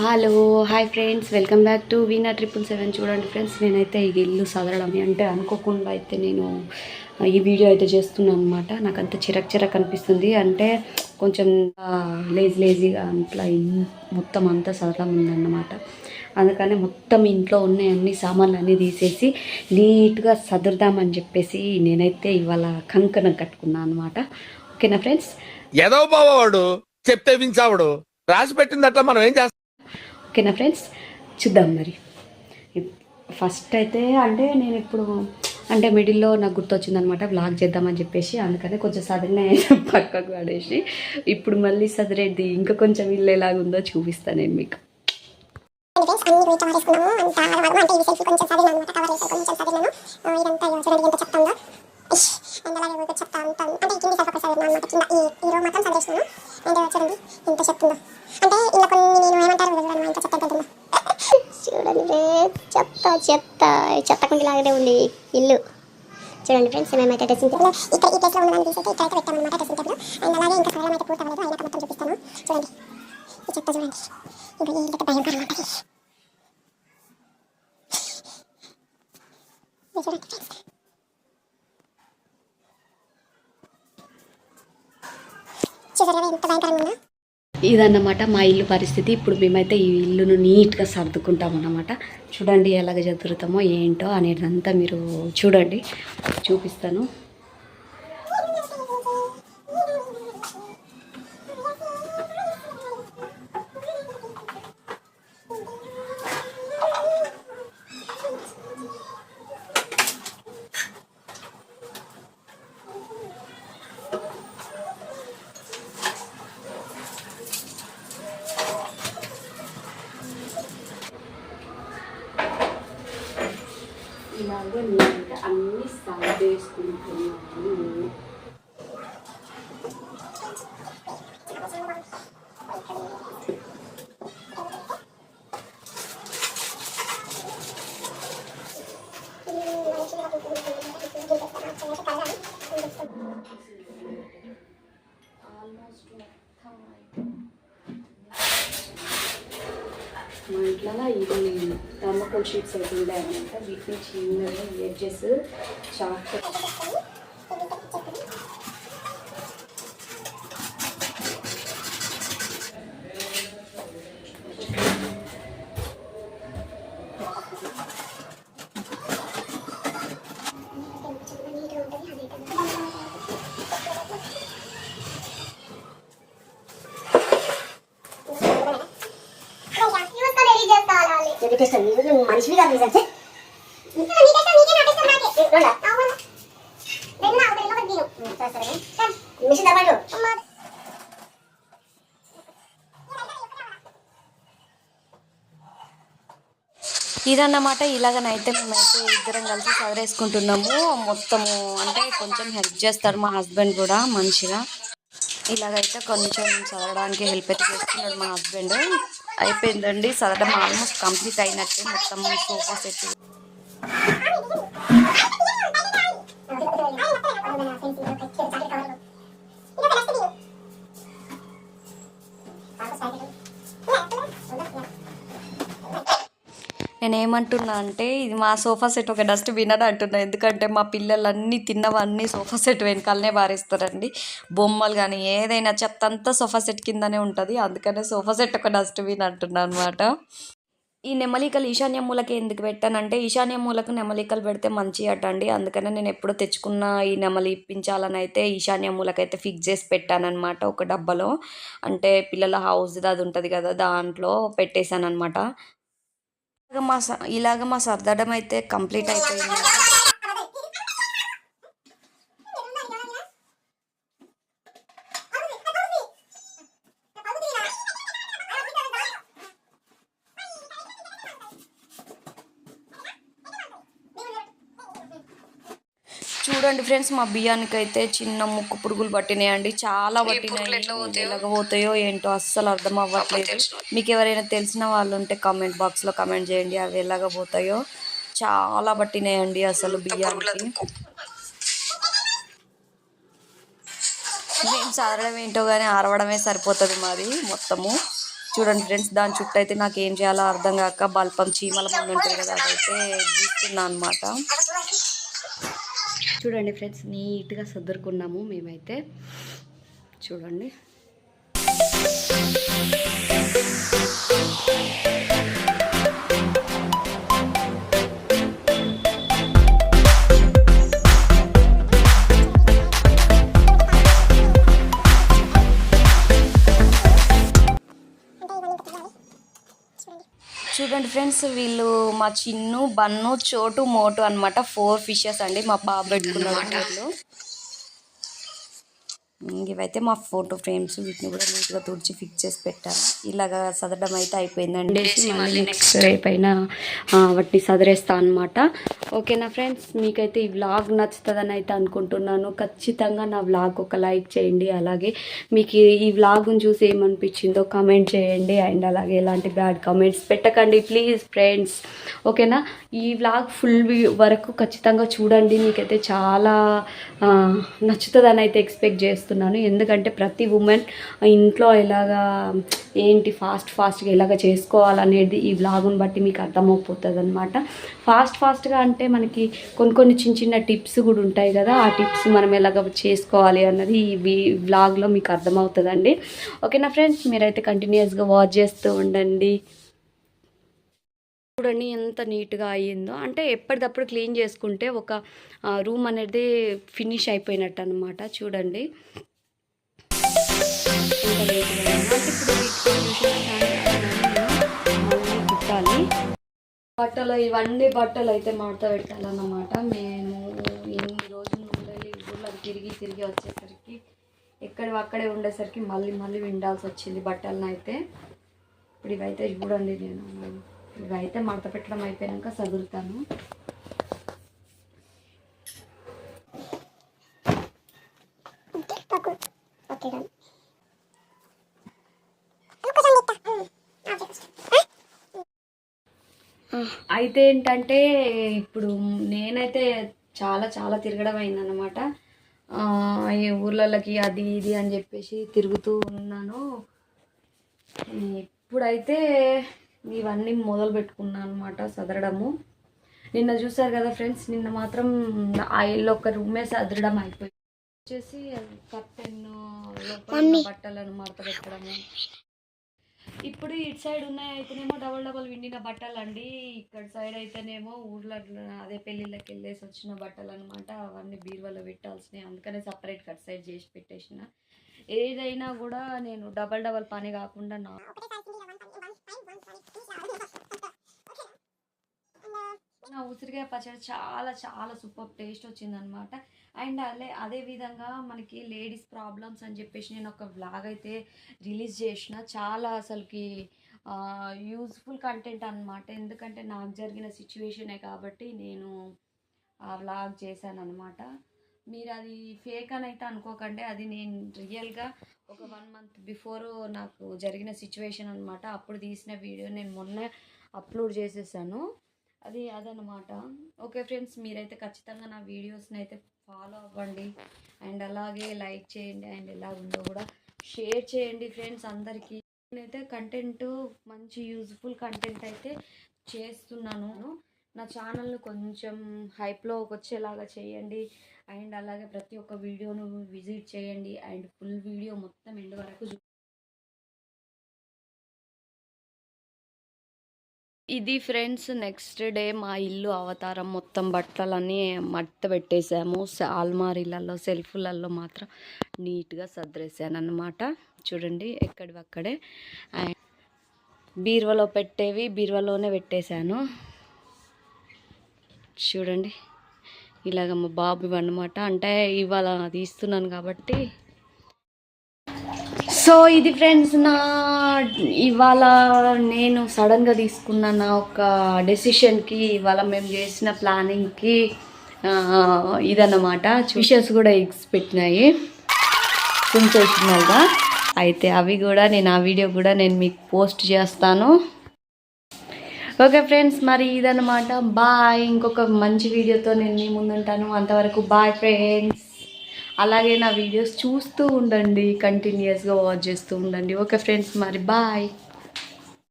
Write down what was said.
Hello hi friends welcome back to Veena triple seven చూడండి friends నేనైతే ఈ ఇల్లు సదరడం అంటే అనుకోకుండా అయితే నేను ఈ వీడియో అయితే చేస్తున్నాను అనమాట నాకు అంత చిరక్ చిరక్ అనిపిస్తుంది. అంటే కొంచెం లేజీ లేజీగా అట్లా మొత్తం అంతా సదరం ఉందన్నమాట. అందుకనే మొత్తం ఇంట్లో ఉన్న అన్ని సామాన్లు అన్నీ తీసేసి నీట్గా సదురుదామని చెప్పేసి నేనైతే ఇవాళ కంకణం కట్టుకున్నాను అనమాట ఓకేనా ఫ్రెండ్స్ ఏదో బావాడు చెప్తే వించావుడు. రాసి పెట్టింది అట్లా మనం ఏం చేస్తాం? ఓకేనా ఫ్రెండ్స్? చూద్దాం మరి. ఫస్ట్ అయితే అంటే నేను ఇప్పుడు అంటే మిడిల్లో నాకు గుర్తొచ్చిందనమాట బ్లాగ్ చేద్దామని చెప్పేసి. అందుకనే కొంచెం సడన్గా పక్కకు పడేసి. ఇప్పుడు మళ్ళీ సదరేది ఇంకా కొంచెం ఇల్లు ఎలాగుందో చూపిస్తాను నేను మీకు. అంటే ఇలా కొన్ని ఏమంటారు? చూడండి ఇంత చెత్త చూడండి ఫ్రెండ్స్ చెత్త చెత్త చెత్త కుండిలాగానే ఉంది ఇల్లు. చూడండి ఫ్రెండ్స్ మేమైతే డ్రెస్సింగ్ టేబుల్ ఇక్కడ ఈ ప్లేస్లో ఉన్నదాన్ని తీసేసి ఇక్కడ అయితే పెట్టామన్నమాట డ్రెస్సింగ్ టేబుల్ అండ్ అలాగే ఇంకా సరళం అయితే పూర్తవలేదు అయినా మొత్తం చూపిస్తాను. చూడండి. ఈ చెత్త చూడండి. ఇంకా ఈ ఇల్లు భయంకరంగా ఉంటుంది చూడండి ఫ్రెండ్స్. చూసారు ఎంత భయంకరంగా ఉందో. ఇదన్నమాట మా ఇల్లు పరిస్థితి. ఇప్పుడు మేమైతే ఈ ఇల్లును నీట్గా సర్దుకుంటాం అన్నమాట. చూడండి ఎలాగ చదువుతామో ఏంటో అనేదంతా మీరు చూడండి. చూపిస్తాను. అన్ని సర్దేసుకుంటున్నాను మా ఇంట్లో ఇది థర్మకోల్ షీట్స్ అయితే ఉన్నాయన్నమాట వీటిని చిన్నగా ఎడ్జెస్ చాక్ మనిషివి కాదు నిజం మిషన్ తర్వాత ఇదన్నమాట ఇలాగనైతే మేమైతే ఇద్దరం కలిసి చదివేసుకుంటున్నాము మొత్తము అంటే కొంచెం హెల్ప్ చేస్తారు మా హస్బెండ్ కూడా మంచిగా ఇలాగైతే కొంచెం చదవడానికి హెల్ప్ అయితే చేస్తున్నాడు మా హస్బెండ్ అయిపోయిందండి చదవడం ఆల్మోస్ట్ కంప్లీట్ అయినట్టు మొత్తం సోఫా సెట్ నేను ఏమంటున్నా అంటే ఇది మా సోఫా సెట్ ఒక డస్ట్బిన్ అని అంటున్నా. ఎందుకంటే మా పిల్లలు అన్నీ తిన్నవన్నీ సోఫా సెట్ వెనకాలనే పారేస్తారండి. బొమ్మలు కానీ ఏదైనా చెత్త అంతా సోఫా సెట్ కిందనే ఉంటుంది. అందుకనే సోఫా సెట్ ఒక డస్ట్బిన్ అంటున్నా అనమాట ఈ నెమలికలు ఈశాన్య మూలకి ఎందుకు పెట్టానంటే ఈశాన్య మూలకు నెమలికలు పెడితే మంచి అట అండి. అందుకనే నేను ఎప్పుడో తెచ్చుకున్న ఈ నెమలి ఇప్పించాలని అయితే ఈశాన్య మూలకైతే ఫిక్స్ చేసి పెట్టానన్నమాట ఒక డబ్బాలో. అంటే పిల్లల హౌస్ అది ఉంటుంది కదా దాంట్లో పెట్టేశాను అనమాట మా స- ఇలాగ మా సర్దడం అయితే కంప్లీట్ అయిపోయింది. చూడండి ఫ్రెండ్స్ మా బియ్యానికి అయితే చిన్న ముక్కు పురుగులు పట్టినాయండి. చాలా పట్టినాయి ఎలాగ పోతాయో ఏంటో అస్సలు అర్థం అవ్వట్లేదు. మీకు ఎవరైనా తెలిసిన వాళ్ళు ఉంటే కామెంట్ బాక్స్లో కామెంట్ చేయండి అవి ఎలాగ పోతాయో. చాలా పట్టినాయండి అసలు బియ్యానికి. మేము చదవడం ఏంటో కానీ ఆరవడమే సరిపోతుంది మాది మొత్తము. చూడండి ఫ్రెండ్స్ దాని చుట్టూ అయితే నాకు ఏం చేయాలో అర్థం కాక బల్పం చీమల ముందు ఉంటుంది కదా అదైతే గీస్తున్నా అనమాట చూడండి ఫ్రెండ్స్ నీట్గా సర్దుకున్నాము మేమైతే. చూడండి. చూడండి ఫ్రెండ్స్ వీళ్ళు మా చిన్ను బన్ను చోటు మోటు అన్నమాట. ఫోర్ ఫిషెస్ అండి మా బాబు వీళ్ళు ఇంక ఇవైతే మా ఫోటో ఫ్రేమ్స్ వీటిని కూడా నీట్గా తుడిచి ఫిక్స్ చేసి పెట్టాను. ఇలాగా సదరడం అయితే అయిపోయిందండి. మళ్ళీ నెక్స్ట్ రేపు అయినా వాటిని సదరేస్తా అనమాట ఓకేనా ఫ్రెండ్స్? మీకైతే ఈ వ్లాగ్ నచ్చుతుందని అయితే అనుకుంటున్నాను. ఖచ్చితంగా నా వ్లాగ్ ఒక లైక్ చేయండి. అలాగే మీకు ఈ- వ్లాగ్ని చూసి ఏమనిపించిందో కమెంట్ చేయండి. అండ్ అలాగే ఎలాంటి బ్యాడ్ కమెంట్స్ పెట్టకండి ప్లీజ్ ఫ్రెండ్స్. ఓకేనా? ఈ వ్లాగ్ ఫుల్ వరకు ఖచ్చితంగా చూడండి. మీకైతే చాలా నచ్చుతుందని అయితే ఎక్స్పెక్ట్ చేస్తున్నాను ఎందుకంటే ప్రతి ఉమెన్ ఇంట్లో ఎలాగా ఏంటి ఫాస్ట్ ఫాస్ట్గా ఎలాగ చేసుకోవాలనేది ఈ వ్లాగుని బట్టి మీకు అర్థమైపోతుంది అనమాట ఫాస్ట్ ఫాస్ట్గా అంటే మనకి కొన్ని కొన్ని చిన్న చిన్న టిప్స్ కూడా ఉంటాయి కదా. ఆ టిప్స్ మనం ఎలాగ చేసుకోవాలి అన్నది ఈ వి- వ్లాగ్లో మీకు అర్థమవుతుందండి. ఓకేనా ఫ్రెండ్స్ మీరైతే కంటిన్యూస్గా వాచ్ చేస్తూ ఉండండి. చూడండి ఎంత నీట్గా అయ్యిందో. అంటే ఎప్పటికప్పుడు క్లీన్ చేసుకుంటే ఒక రూమ్ అనేది ఫినిష్ అయిపోయినట్టు అనమాట చూడండి. కుట్టాలి బట్టలు ఇవన్నీ బట్టలు అయితే మడత పెట్టాలన్నమాట. మేము ఎన్ని రోజులు ఉండాలి? ఊళ్ళో తిరిగి తిరిగి వచ్చేసరికి ఎక్కడ అక్కడే ఉండేసరికి మళ్ళీ మళ్ళీ విండాల్సి వచ్చింది బట్టలను అయితే ఇప్పుడు ఇవైతే చూడండి నేను. ఇవైతే మడత పెట్టడం అయిపోయాక చదువుతాను అయితే ఏంటంటే ఇప్పుడు నేనైతే చాలా చాలా తిరగడం అయిందనమాట ఈ ఊర్లలోకి అది ఇది అని చెప్పేసి తిరుగుతూ ఉన్నాను. ఇప్పుడైతే ఇవన్నీ మొదలు పెట్టుకున్నాను అనమాట సదరడము. నిన్న చూసారు కదా ఫ్రెండ్స్ నిన్న మాత్రం ఆయిల్ ఒక రూమే సదరడం అయిపోయింది. వచ్చేసి కర్టెన్ బట్టలను మడత పెట్టడము. ఇప్పుడు ఇటు సైడ్ ఉన్నాయి అయితేనేమో డబల్ డబల్ విండిన బట్టలు అండి ఇక్కడ సైడ్ అయితేనేమో ఊర్లో అదే పెళ్ళిళ్ళకి వెళ్ళేసి వచ్చిన బట్టలు అనమాట అవన్నీ బీరువాలో పెట్టాల్సినవి. అందుకనే సపరేట్ కట్ సైడ్ చేసి పెట్టేసిన. ఏదైనా కూడా నేను డబల్ డబల్ పని కాకుండా నా నా ఉసిరికాయ పచ్చడి చాలా చాలా సూపర్ టేస్ట్ వచ్చిందనమాట అండ్ అదే అదే విధంగా మనకి లేడీస్ ప్రాబ్లమ్స్ అని చెప్పేసి నేను ఒక వ్లాగ్ అయితే రిలీజ్ చేసిన. చాలా అసలుకి యూజ్ఫుల్ కంటెంట్ అనమాట ఎందుకంటే నాకు జరిగిన సిచ్యువేషనే కాబట్టి నేను ఆ వ్లాగ్ చేశాను అనమాట మీరు అది ఫేక్ అని అయితే అనుకోకండి. అది నేను రియల్గా ఒక వన్ మంత్ బిఫోర్ నాకు జరిగిన సిచ్యువేషన్ అనమాట అప్పుడు తీసిన వీడియో నేను మొన్న అప్లోడ్ చేసేసాను. అది అదనమాట ఓకే ఫ్రెండ్స్ మీరైతే ఖచ్చితంగా నా వీడియోస్ని అయితే ఫాలో అవ్వండి. అండ్ అలాగే లైక్ చేయండి. అండ్ ఎలా ఉందో కూడా షేర్ చేయండి ఫ్రెండ్స్ అందరికీ. నేనైతే కంటెంట్ మంచి యూజ్ఫుల్ కంటెంట్ అయితే చేస్తున్నాను. నా ఛానల్ను కొంచెం హైప్లో వచ్చేలాగా చేయండి. అండ్ అలాగే ప్రతి ఒక్క వీడియోను విజిట్ చేయండి. అండ్ ఫుల్ వీడియో మొత్తం ఎండ్ వరకు ఇది ఫ్రెండ్స్ నెక్స్ట్ డే మా ఇల్లు అవతారం మొత్తం బట్టలన్నీ మడత పెట్టేసాము ఆల్మారీలలో అల్మారీలలో సెల్ఫ్లలో మాత్రం నీట్గా సర్దేశాను అనమాట చూడండి ఎక్కడివక్కడే. బీరువలో పెట్టేవి బీరువలోనే పెట్టేశాను. చూడండి ఇలాగ మా బాబు అనమాట అంటే ఇవాళ తీస్తున్నాను కాబట్టి. సో ఇది ఫ్రెండ్స్ నా ఇవాళ నేను సడన్గా తీసుకున్న నా ఒక డెసిషన్కి ఇవాళ మేము చేసిన ప్లానింగ్కి ఇదన్నమాట. విషెస్ కూడా ఎగ్స్ పెట్టినాయి. సెన్సేషనల్గా అయితే అవి కూడా నేను ఆ వీడియో కూడా నేను మీకు పోస్ట్ చేస్తాను. ఓకే ఫ్రెండ్స్ మరి ఇదన్నమాట. బాయ్ ఇంకొక మంచి వీడియోతో నేను మీ ముందుంటాను. అంతవరకు బాయ్ ఫ్రెండ్స్ అలాగే నా వీడియోస్ చూస్తూ ఉండండి కంటిన్యూస్గా వాచ్ చేస్తూ ఉండండి. ఓకే ఫ్రెండ్స్ మరి బాయ్